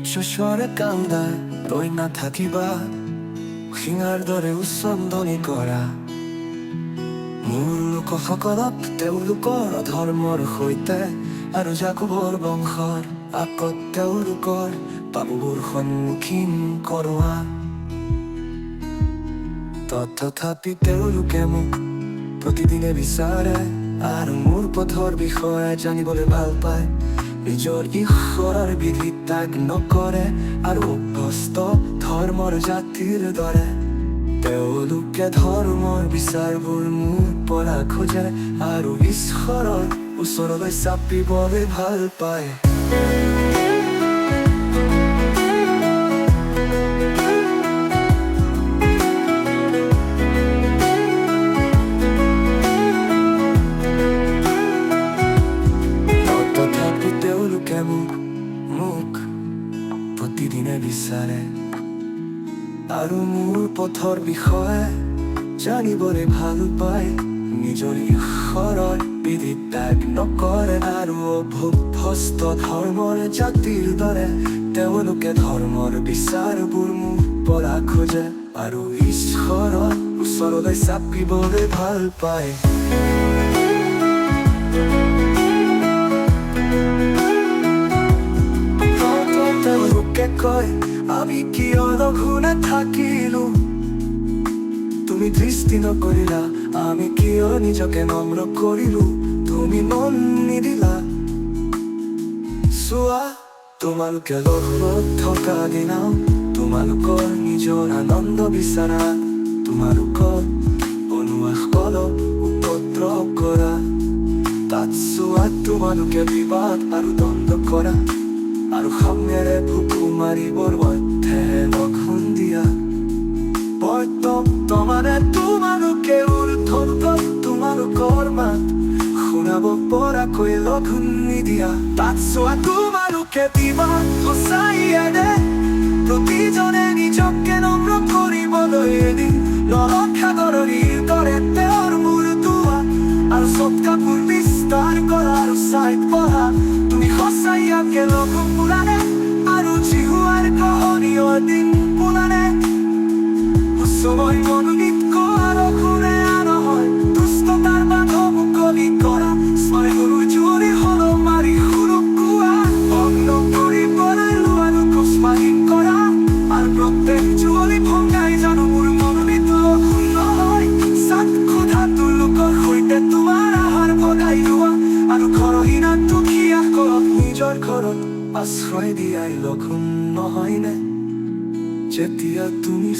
উচ্চ স্বরে কান্দায় তই নাথাকিবা শিঙাৰ দৰে উচ্চন্দনি কৰা মোৰ লোকসকলক তেওঁলোকৰ ধৰ্মৰ সৈতে, আৰু জাকোবৰ বংশৰ আগত তেওঁলোকৰ পাববোৰ সন্মুখীন কৰোৱা। তথাপি তেওঁলোকে মোক প্ৰতিদিনে বিচাৰে, আৰু মোৰ পথৰ বিষয়ে জানিবলৈ ভালো পায়। নিজৰ ঈশ্বৰৰ বিধি ত্যাগ নকৰে আৰু অভ্যস্ত ধৰ্মৰ জাতিৰ দৰে তেওঁলোকে ধৰ্মৰ বিচাৰবোৰ মোৰ পৰা খোজে আৰু ঈশ্বৰৰ ওচৰলৈ চাপিবলৈ ভালো পায়। বিচাৰে। আৰু মোৰ পথৰ বিষয়ে জানিবলৈ ভালো পায়। নিজৰ ঈশ্বৰৰ বিধি ত্যাগ নকৰে আৰু অভ্যস্ত ধৰ্মৰ জাতিৰ দৰে তেওঁলোকে ধৰ্মৰ বিচাৰবোৰ মোৰ পৰা খোজে আৰু ঈশ্বৰৰ ওচৰলৈ চাপিবলৈ ভালো পায়। কয় আমি কিয় লঘোনে থাকিলো? তুমি দৃষ্টি নকৰিলা, আমি কিয় নিজকে নম্ৰ কৰিলো? তুমি মন নিদিলা। চোৱা, তোমালোকে লঘোনত থকা দিনাও তোমালোকৰ নিজৰ আনন্দ বিচাৰা তোমালোকৰ অনুৱাসকলক উপদ্ৰৱ কৰা। তাত চোৱা, তোমালোকে বিবাদ আৰু দ্বন্দ্ব কৰা। আৰু সামনেৰে ভুকু মাৰিবৰ মধ্যে লঘোণ দিয়া বৰ্তমানে তোমালোকে উৰ্ধত তোমালোকৰ মাত শুনাব পৰাকৈ লঘোণ নিদিয়া তাত চোৱা তোমালোকে বিবাদ সঁচাইয়ানে প্ৰতিজনে নিজকে নম্ৰ কৰিবলৈ এদিন নৰক সাগৰীৰ দৰে তেওঁৰ মূৰ দোৱা আৰু চব কাপোৰ বিস্তাৰ কৰা আৰু চাই পঢ়া তুমি que lo conjuraré. ঘৰত আশ্ৰয় দিয়াই লক্ষণ নহয়নে যেতিয়া তুমি